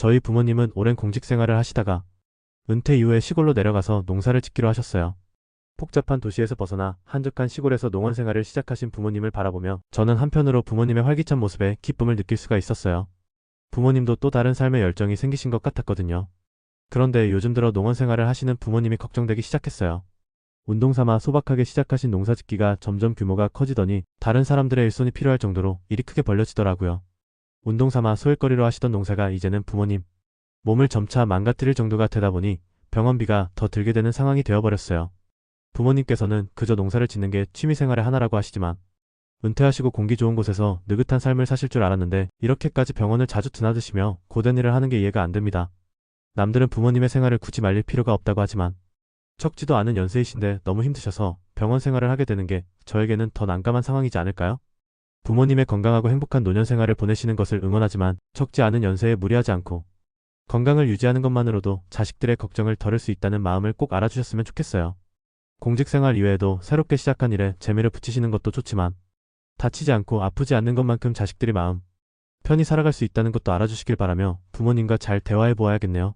저희 부모님은 오랜 공직 생활을 하시다가 은퇴 이후에 시골로 내려가서 농사를 짓기로 하셨어요. 복잡한 도시에서 벗어나 한적한 시골에서 농원 생활을 시작하신 부모님을 바라보며 저는 한편으로 부모님의 활기찬 모습에 기쁨을 느낄 수가 있었어요. 부모님도 또 다른 삶의 열정이 생기신 것 같았거든요. 그런데 요즘 들어 농원 생활을 하시는 부모님이 걱정되기 시작했어요. 운동 삼아 소박하게 시작하신 농사 짓기가 점점 규모가 커지더니 다른 사람들의 일손이 필요할 정도로 일이 크게 벌려지더라고요. 운동 삼아 소일거리로 하시던 농사가 이제는 부모님 몸을 점차 망가뜨릴 정도가 되다 보니 병원비가 더 들게 되는 상황이 되어버렸어요. 부모님께서는 그저 농사를 짓는 게 취미생활의 하나라고 하시지만 은퇴하시고 공기 좋은 곳에서 느긋한 삶을 사실 줄 알았는데 이렇게까지 병원을 자주 드나드시며 고된 일을 하는 게 이해가 안 됩니다. 남들은 부모님의 생활을 굳이 말릴 필요가 없다고 하지만 척지도 않은 연세이신데 너무 힘드셔서 병원 생활을 하게 되는 게 저에게는 더 난감한 상황이지 않을까요? 부모님의 건강하고 행복한 노년 생활을 보내시는 것을 응원하지만 적지 않은 연세에 무리하지 않고 건강을 유지하는 것만으로도 자식들의 걱정을 덜을 수 있다는 마음을 꼭 알아주셨으면 좋겠어요. 공직 생활 이외에도 새롭게 시작한 일에 재미를 붙이시는 것도 좋지만 다치지 않고 아프지 않는 것만큼 자식들이 마음 편히 살아갈 수 있다는 것도 알아주시길 바라며 부모님과 잘 대화해 보아야겠네요.